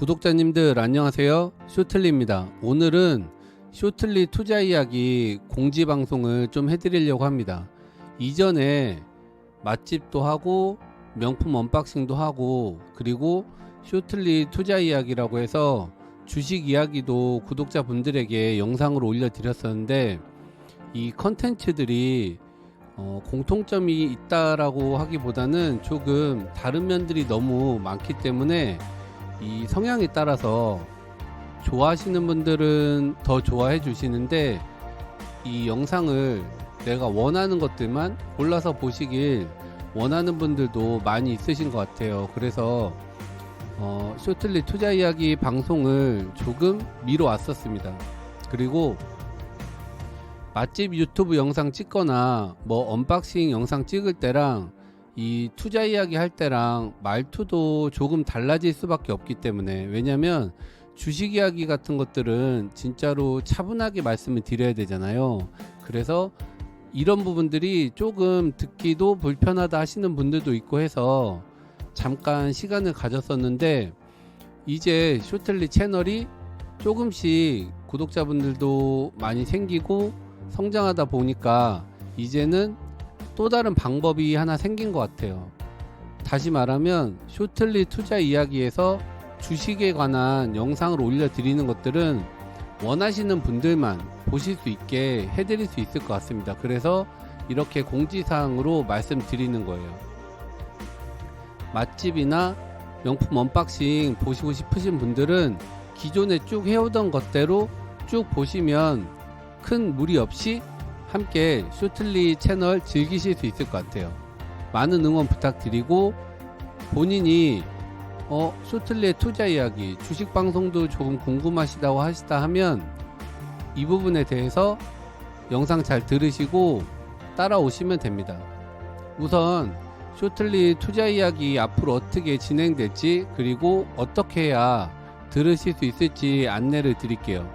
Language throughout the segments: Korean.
구독자님들 안녕하세요. 쇼틀리입니다. 오늘은 쇼틀리 투자 이야기 공지 방송을 좀 해드리려고 합니다. 이전에 맛집도 하고 명품 언박싱도 하고 그리고 쇼틀리 투자 이야기라고 해서 주식 이야기도 구독자분들에게 영상으로 올려드렸었는데 이 컨텐츠들이 어, 공통점이 있다라고 하기보다는 조금 다른 면들이 너무 많기 때문에 이 성향에 따라서 좋아하시는 분들은 더 좋아해 주시는데 이 영상을 내가 원하는 것들만 골라서 보시길 원하는 분들도 많이 있으신 것 같아요. 그래서 어, 쇼틀리 투자 이야기 방송을 조금 미뤄 왔었습니다. 그리고 맛집 유튜브 영상 찍거나 뭐 언박싱 영상 찍을 때랑 이 투자 이야기 할 때랑 말투도 조금 달라질 수밖에 없기 때문에 왜냐면 주식 이야기 같은 것들은 진짜로 차분하게 말씀을 드려야 되잖아요. 그래서 이런 부분들이 조금 듣기도 불편하다 하시는 분들도 있고 해서 잠깐 시간을 가졌었는데 이제 쇼틀리 채널이 조금씩 구독자분들도 많이 생기고 성장하다 보니까 이제는 또 다른 방법이 하나 생긴 것 같아요. 다시 말하면 쇼틀리 투자 이야기에서 주식에 관한 영상을 올려드리는 것들은 원하시는 분들만 보실 수 있게 해드릴 수 있을 것 같습니다. 그래서 이렇게 공지사항으로 말씀드리는 거예요. 맛집이나 명품 언박싱 보시고 싶으신 분들은 기존에 쭉 해오던 것대로 쭉 보시면 큰 무리 없이 함께 쇼틀리 채널 즐기실 수 있을 것 같아요. 많은 응원 부탁드리고 본인이 어 쇼틀리의 투자 이야기 주식 방송도 조금 궁금하시다고 하시다 하면 이 부분에 대해서 영상 잘 들으시고 따라오시면 됩니다. 우선 쇼틀리 투자 이야기 앞으로 어떻게 진행될지 그리고 어떻게 해야 들으실 수 있을지 안내를 드릴게요.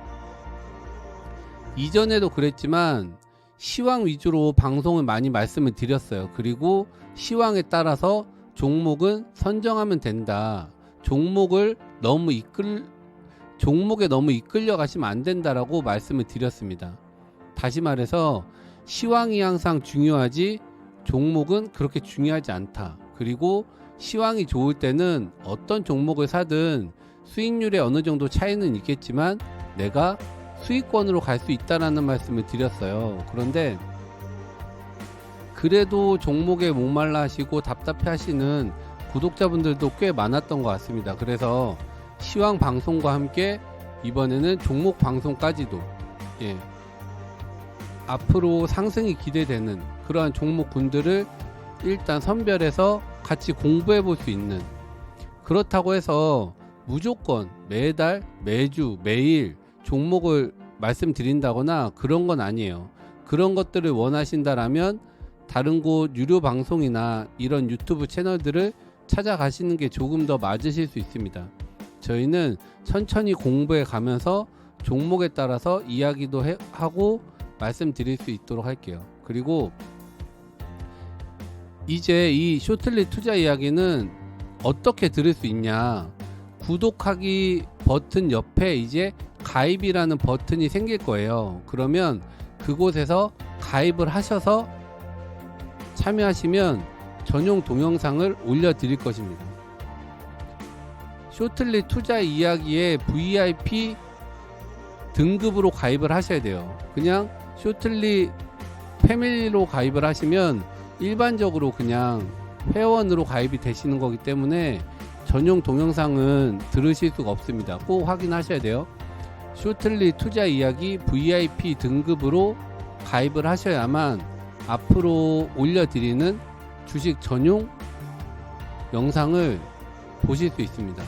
이전에도 그랬지만 시황 위주로 방송을 많이 말씀을 드렸어요. 그리고 시황에 따라서 종목은 선정하면 된다. 종목을 너무 이끌 종목에 너무 이끌려 가시면 안 된다라고 말씀을 드렸습니다. 다시 말해서 시황이 항상 중요하지 종목은 그렇게 중요하지 않다. 그리고 시황이 좋을 때는 어떤 종목을 사든 수익률에 어느 정도 차이는 있겠지만 내가 수익권으로 갈 수 있다라는 말씀을 드렸어요. 그런데 그래도 종목에 목말라 하시고 답답해 하시는 구독자분들도 꽤 많았던 것 같습니다. 그래서 시황 방송과 함께 이번에는 종목 방송까지도 예, 앞으로 상승이 기대되는 그러한 종목군들을 일단 선별해서 같이 공부해 볼 수 있는 그렇다고 해서 무조건 매달 매주 매일 종목을 말씀드린다거나 그런 건 아니에요. 그런 것들을 원하신다라면 다른 곳 유료 방송이나 이런 유튜브 채널들을 찾아가시는 게 조금 더 맞으실 수 있습니다. 저희는 천천히 공부해 가면서 종목에 따라서 이야기도 해, 하고 말씀드릴 수 있도록 할게요. 그리고 이제 이 쇼틀리 투자 이야기는 어떻게 들을 수 있냐? 구독하기 버튼 옆에 이제 가입이라는 버튼이 생길 거예요. 그러면 그곳에서 가입을 하셔서 참여하시면 전용 동영상을 올려드릴 것입니다. 쇼틀리 투자 이야기의 VIP 등급으로 가입을 하셔야 돼요. 그냥 쇼틀리 패밀리로 가입을 하시면 일반적으로 그냥 회원으로 가입이 되시는 거기 때문에 전용 동영상은 들으실 수가 없습니다. 꼭 확인하셔야 돼요. 쇼틀리 투자 이야기 VIP 등급으로 가입을 하셔야만 앞으로 올려드리는 주식 전용 영상을 보실 수 있습니다.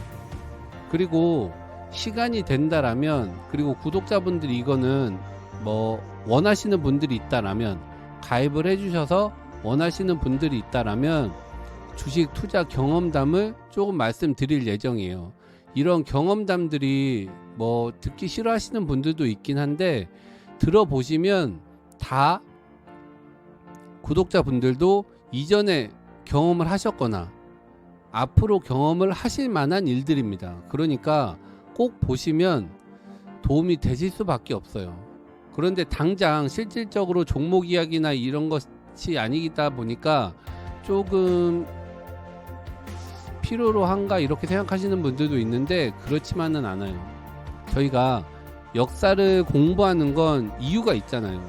그리고 시간이 된다라면 그리고 구독자분들이 이거는 뭐 원하시는 분들이 있다라면 가입을 해주셔서 원하시는 분들이 있다라면 주식 투자 경험담을 조금 말씀드릴 예정이에요. 이런 경험담들이 뭐 듣기 싫어하시는 분들도 있긴 한데 들어보시면 다 구독자분들도 이전에 경험을 하셨거나 앞으로 경험을 하실 만한 일들입니다. 그러니까 꼭 보시면 도움이 되실 수밖에 없어요. 그런데 당장 실질적으로 종목 이야기나 이런 것이 아니다 보니까 조금 필요로 한가 이렇게 생각하시는 분들도 있는데 그렇지만은 않아요. 저희가 역사를 공부하는 건 이유가 있잖아요.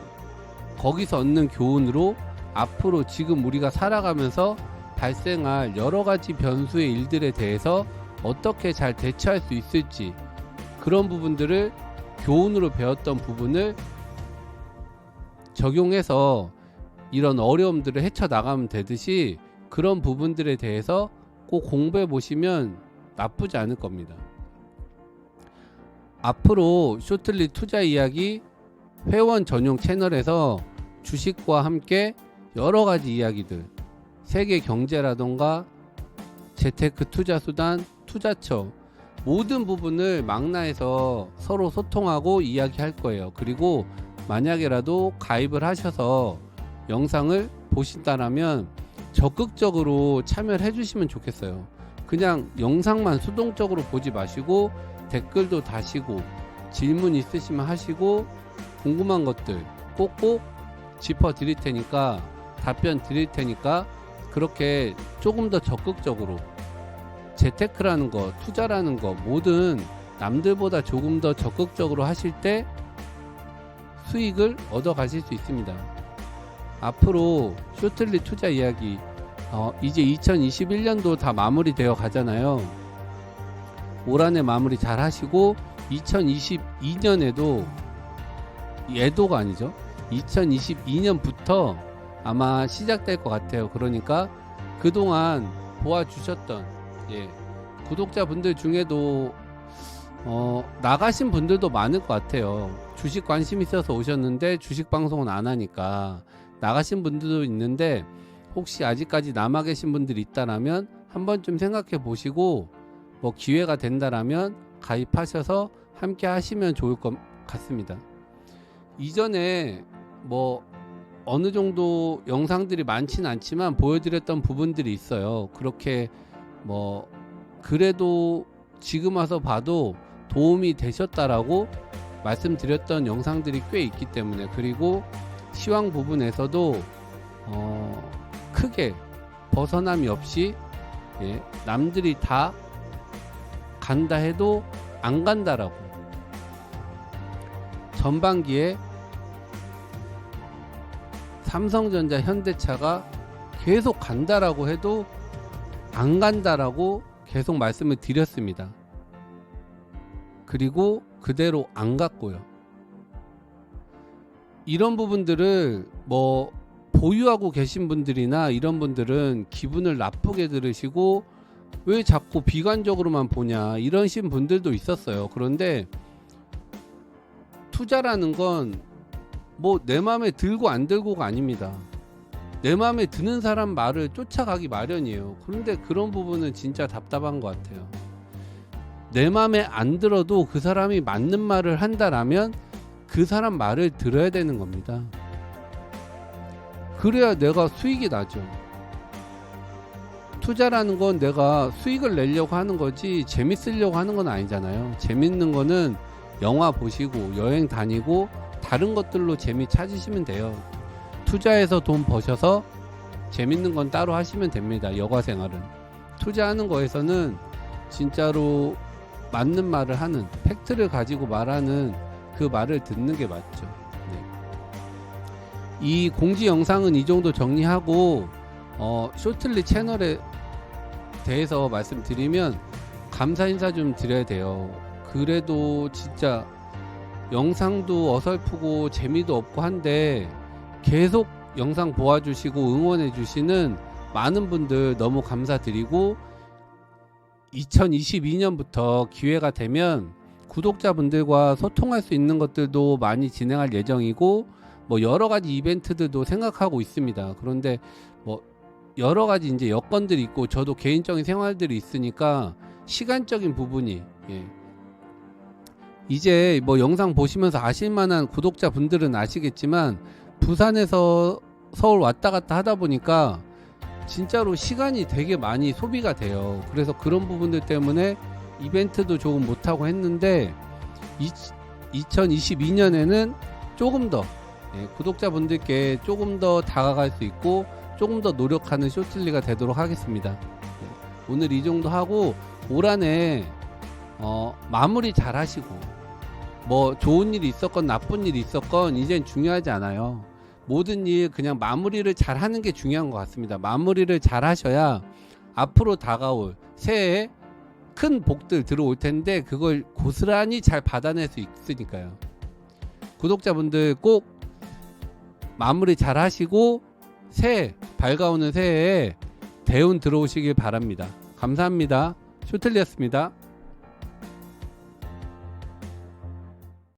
거기서 얻는 교훈으로 앞으로 지금 우리가 살아가면서 발생할 여러 가지 변수의 일들에 대해서 어떻게 잘 대처할 수 있을지 그런 부분들을 교훈으로 배웠던 부분을 적용해서 이런 어려움들을 헤쳐나가면 되듯이 그런 부분들에 대해서 꼭 공부해 보시면 나쁘지 않을 겁니다. 앞으로 쇼틀리 투자 이야기 회원 전용 채널에서 주식과 함께 여러 가지 이야기들, 세계 경제라던가 재테크 투자 수단, 투자처 모든 부분을 망라해서 서로 소통하고 이야기할 거예요. 그리고 만약에라도 가입을 하셔서 영상을 보신다라면 적극적으로 참여를 해주시면 좋겠어요. 그냥 영상만 수동적으로 보지 마시고 댓글도 다시고 질문 있으시면 하시고 궁금한 것들 꼭꼭 짚어 드릴 테니까 답변 드릴 테니까 그렇게 조금 더 적극적으로 재테크라는 거, 투자라는 거 뭐든 남들보다 조금 더 적극적으로 하실 때 수익을 얻어 가실 수 있습니다. 앞으로 쇼틀리 투자 이야기 어, 이제 2021년도 다 마무리되어 가잖아요. 올 한해 마무리 잘 하시고 2022년에도 예도가 아니죠. 2022년부터 아마 시작될 것 같아요. 그러니까 그동안 보아주셨던 예, 구독자분들 중에도 어, 나가신 분들도 많을 것 같아요. 주식 관심 있어서 오셨는데 주식 방송은 안 하니까 나가신 분들도 있는데 혹시 아직까지 남아 계신 분들이 있다라면 한 번쯤 생각해 보시고 뭐 기회가 된다라면 가입하셔서 함께 하시면 좋을 것 같습니다. 이전에 뭐 어느 정도 영상들이 많지는 않지만 보여드렸던 부분들이 있어요. 그렇게 뭐 그래도 지금 와서 봐도 도움이 되셨다라고 말씀드렸던 영상들이 꽤 있기 때문에 그리고 시황 부분에서도 어 크게 벗어남이 없이 예, 남들이 다 간다 해도 안 간다라고 전반기에 삼성전자 현대차가 계속 간다라고 해도 안 간다라고 계속 말씀을 드렸습니다. 그리고 그대로 안 갔고요. 이런 부분들을 뭐 보유하고 계신 분들이나 이런 분들은 기분을 나쁘게 들으시고 왜 자꾸 비관적으로만 보냐 이러신 분들도 있었어요. 그런데 투자라는 건 뭐 내 마음에 들고 안 들고가 아닙니다. 내 마음에 드는 사람 말을 쫓아가기 마련이에요. 그런데 그런 부분은 진짜 답답한 것 같아요. 내 마음에 안 들어도 그 사람이 맞는 말을 한다라면 그 사람 말을 들어야 되는 겁니다. 그래야 내가 수익이 나죠. 투자라는 건 내가 수익을 내려고 하는 거지 재밌으려고 하는 건 아니잖아요. 재밌는 거는 영화 보시고 여행 다니고 다른 것들로 재미 찾으시면 돼요. 투자해서 돈 버셔서 재밌는 건 따로 하시면 됩니다. 여가 생활은. 투자하는 거에서는 진짜로 맞는 말을 하는 팩트를 가지고 말하는 그 말을 듣는 게 맞죠. 네. 이 공지 영상은 이 정도 정리하고 어, 쇼틀리 채널에 대해서 말씀드리면 감사 인사 좀 드려야 돼요. 그래도 진짜 영상도 어설프고 재미도 없고 한데 계속 영상 보아주시고 응원해 주시는 많은 분들 너무 감사드리고 2022년부터 기회가 되면 구독자분들과 소통할 수 있는 것들도 많이 진행할 예정이고 뭐 여러 가지 이벤트들도 생각하고 있습니다. 그런데 뭐 여러 가지 이제 여건들이 있고 저도 개인적인 생활들이 있으니까 시간적인 부분이 예. 이제 뭐 영상 보시면서 아실 만한 구독자 분들은 아시겠지만 부산에서 서울 왔다 갔다 하다 보니까 진짜로 시간이 되게 많이 소비가 돼요. 그래서 그런 부분들 때문에 이벤트도 조금 못하고 했는데 2022년에는 조금 더 예, 구독자분들께 조금 더 다가갈 수 있고 조금 더 노력하는 쇼틀리가 되도록 하겠습니다. 예, 오늘 이 정도 하고 올 한해 어, 마무리 잘 하시고 뭐 좋은 일이 있었건 나쁜 일이 있었건 이젠 중요하지 않아요. 모든 일 그냥 마무리를 잘 하는 게 중요한 것 같습니다. 마무리를 잘 하셔야 앞으로 다가올 새해에 큰 복들 들어올 텐데 그걸 고스란히 잘 받아낼 수 있으니까요. 구독자분들 꼭 마무리 잘 하시고 새해 밝아오는 새해에 대운 들어오시길 바랍니다. 감사합니다. 쇼틀리였습니다.